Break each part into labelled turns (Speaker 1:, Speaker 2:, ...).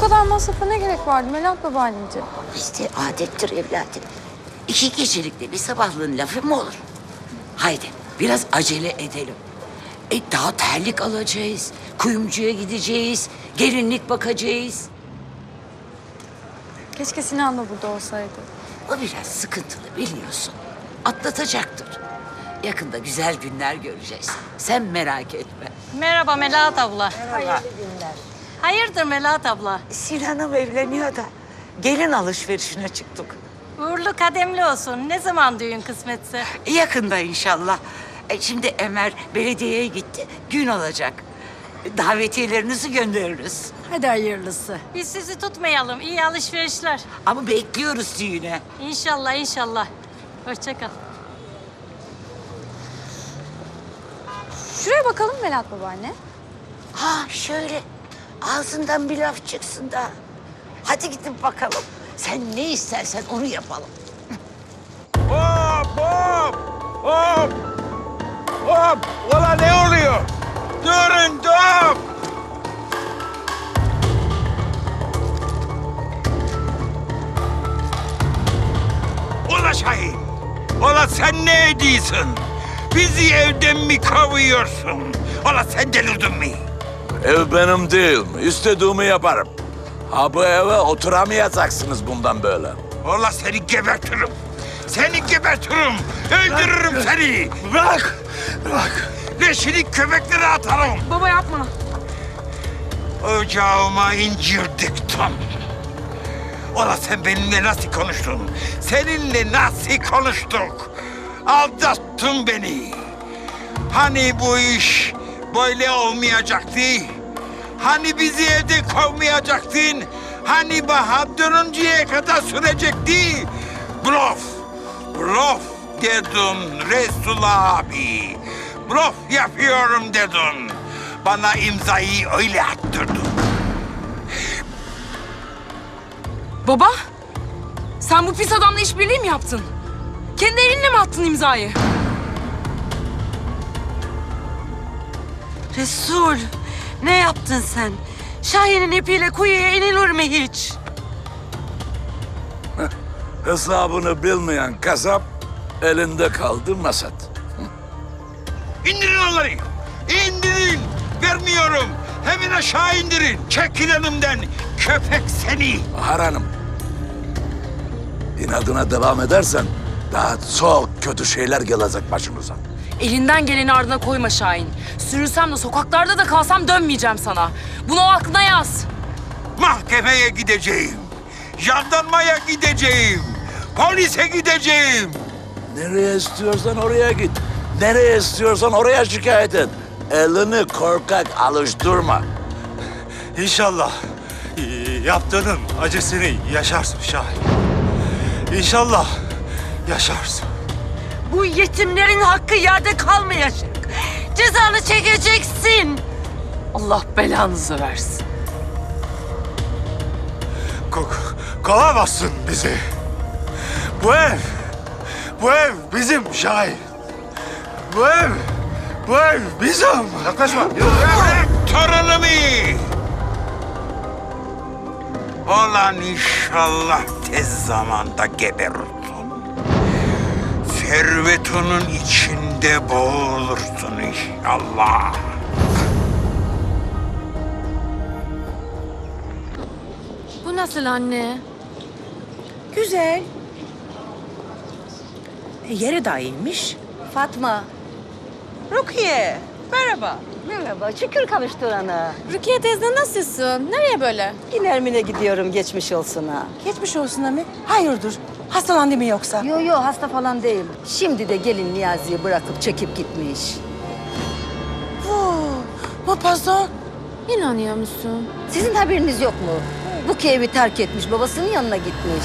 Speaker 1: Bu kadar masrafa ne gerek vardı Melahat babaanneciğim?
Speaker 2: İşte adettir evladım. İki gecelikte bir sabahlığın lafı mı olur? Haydi biraz acele edelim. E daha terlik alacağız. Kuyumcuya gideceğiz. Gelinlik bakacağız.
Speaker 1: Keşke Sinan da burada olsaydı.
Speaker 2: O biraz sıkıntılı biliyorsun. Atlatacaktır. Yakında güzel günler göreceğiz. Sen merak etme.
Speaker 3: Merhaba Melahat abla. Hayırdır Melahat abla?
Speaker 2: Sinan'ım evleniyor da gelin alışverişine çıktık.
Speaker 3: Uğurlu kademli olsun. Ne zaman düğün kısmetse.
Speaker 2: Yakında inşallah. E, şimdi Emer belediyeye gitti. Gün alacak. Davetiyelerinizi göndeririz.
Speaker 3: Hadi hayırlısı. Biz sizi tutmayalım. İyi alışverişler.
Speaker 2: Ama bekliyoruz düğüne.
Speaker 3: İnşallah inşallah. Hoşça kal.
Speaker 1: Şuraya bakalım Melahat babaanne.
Speaker 2: Ha şöyle ağzından bir laf çıksın da. Hadi gidip bakalım. Sen ne istersen onu yapalım.
Speaker 4: Hop hop hop hop. Ulan ne oluyor? Durun dur. Ula Şahin. Ula sen ne ediyorsun? Bizi evden mi kovuyorsun? Ula sen delirdin mi?
Speaker 5: Ev benim değil mi? İstediğimi yaparım. Ha bu eve oturamayacaksınız bundan böyle.
Speaker 4: Ula seni gebertirim. Seni gebertirim. Öldürürüm seni. Bırak. Bırak. Leşini köpeklere atarım.
Speaker 1: Baba yapma.
Speaker 4: Ocağıma incir diktim. Ola sen benimle nasıl konuştun? Seninle nasıl konuştuk? Aldattın beni. Hani bu iş böyle olmayacaktı? Hani bizi evde kovmayacaktın? Hani bahar dönünceye kadar sürecekti? Bluff, bluff dedin Resul abi. Bluff yapıyorum dedin. Bana imzayı öyle attırdın.
Speaker 6: Baba, sen bu pis adamla işbirliği mi yaptın? Kendi elinle mi attın imzayı?
Speaker 7: Resul, ne yaptın sen? Şahin'in ipiyle kuyuya inilir mi hiç?
Speaker 5: Hesabını bilmeyen kasap elinde kaldı masat.
Speaker 4: İndirin onları. İndirin. Vermiyorum. Hemen aşağı indirin. Çekil önümden. Köpek seni.
Speaker 5: Bahar Hanım, inadına devam edersen daha çok kötü şeyler gelecek başımıza.
Speaker 6: Elinden geleni ardına koyma Şahin. Sürünsem de sokaklarda da kalsam dönmeyeceğim sana. Bunu o aklına yaz.
Speaker 4: Mahkemeye gideceğim. Jandarmaya gideceğim. Polise gideceğim.
Speaker 5: Nereye istiyorsan oraya git. Nereye istiyorsan oraya şikayet et. Elini korkak alıştırma.
Speaker 8: İnşallah yaptığının acısını yaşarsın Şahin. İnşallah yaşarsın.
Speaker 7: Bu yetimlerin hakkı yerde kalmayacak. Cezanı çekeceksin. Allah belanızı versin.
Speaker 8: Ko kovamazsın bizi. Bu ev, bu ev bizim Şahin. Bu ev, bu ev bizim. Yaklaşma.
Speaker 4: Bırak torunumu. Olan inşallah tez zamanda geberirsin. Servetunun içinde boğulursun inşallah.
Speaker 1: Bu nasıl anne?
Speaker 9: Güzel. E, yeri de iyiymiş.
Speaker 7: Fatma. Rukiye. Merhaba.
Speaker 9: Merhaba, şükür kavuşturana.
Speaker 1: Rukiye teyze nasılsın? Nereye böyle?
Speaker 7: Ginermine gidiyorum geçmiş olsun ha.
Speaker 9: Geçmiş olsun Ami. Hayırdır? Hastalandı mı yoksa?
Speaker 7: Yo yo hasta falan değil. Şimdi de gelin Niyazi'yi bırakıp çekip gitmiş.
Speaker 9: Bu pardon.
Speaker 1: İnanıyor musun?
Speaker 7: Sizin haberiniz yok mu? Bu evi terk etmiş, babasının yanına gitmiş.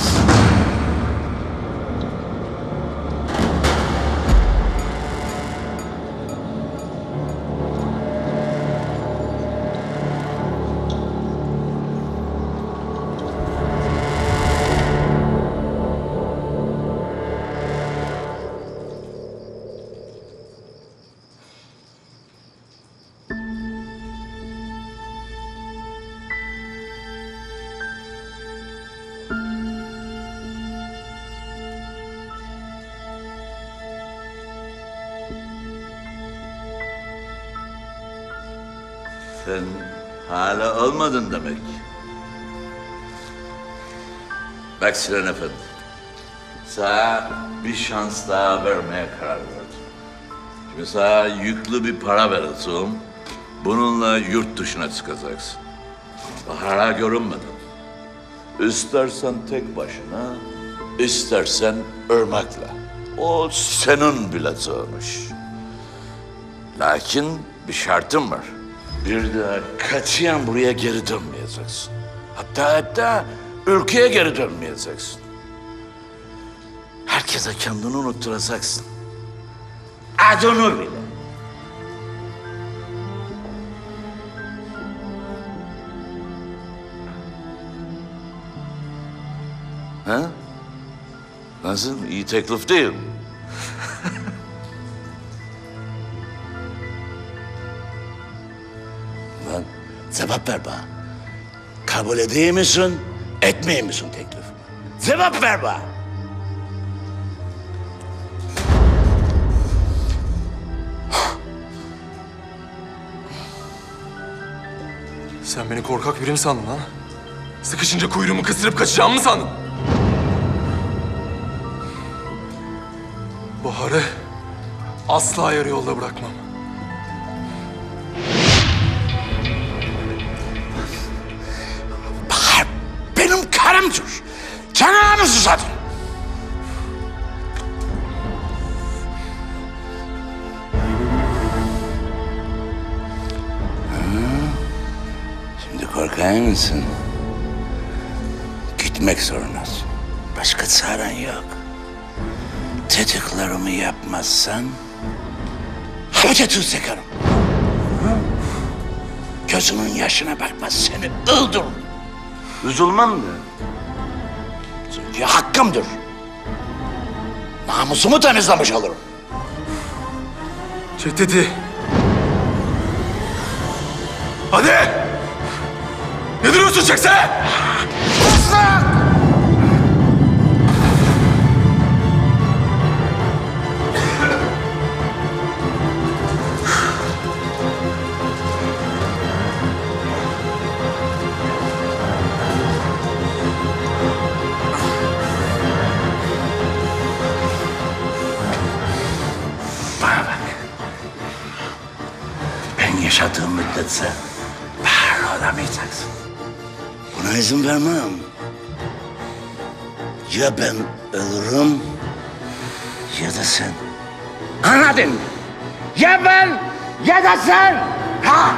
Speaker 5: Sen hala olmadın demek. Bak Sinan Efendi. Sana bir şans daha vermeye karar verdim. Şimdi sana yüklü bir para vereceğim. Bununla yurt dışına çıkacaksın. Bahar'a görünmeden. İstersen tek başına, istersen ırmakla. O senin bileceğinmiş. Lakin bir şartım var. Bir daha katiyen buraya geri dönmeyeceksin. Hatta hatta ülkeye geri dönmeyeceksin. Herkese kendini unutturacaksın. Adını bile. Ha? Nasıl? İyi teklif değil mi? Cevap ver bana. Kabul edeyim misin, etmeyeyim misin teklif? Cevap ver bana.
Speaker 10: Sen beni korkak biri mi sandın lan? Sıkışınca kuyruğumu kısırıp kaçacağımı mı sandın? Bahar'ı asla yarı yolda bırakmam.
Speaker 5: Susadın. Şimdi korkar mısın? Gitmek zorundasın. Başka çaren yok. Tetiklerimi yapmazsan havuca tuz. Gözümün yaşına bakmaz seni öldürürüm. Üzülmem de. Çünkü hakkımdır. Namusumu temizlemiş olurum.
Speaker 10: Çek tetiği. Hadi! Ne duruyorsun çeksene?
Speaker 5: Bana Ben yaşadığım müddetçe bahar olamayacaksın. Buna izin vermem. Ya ben ölürüm ya da sen. Anladın mı? Ya ben ya da sen. Ha?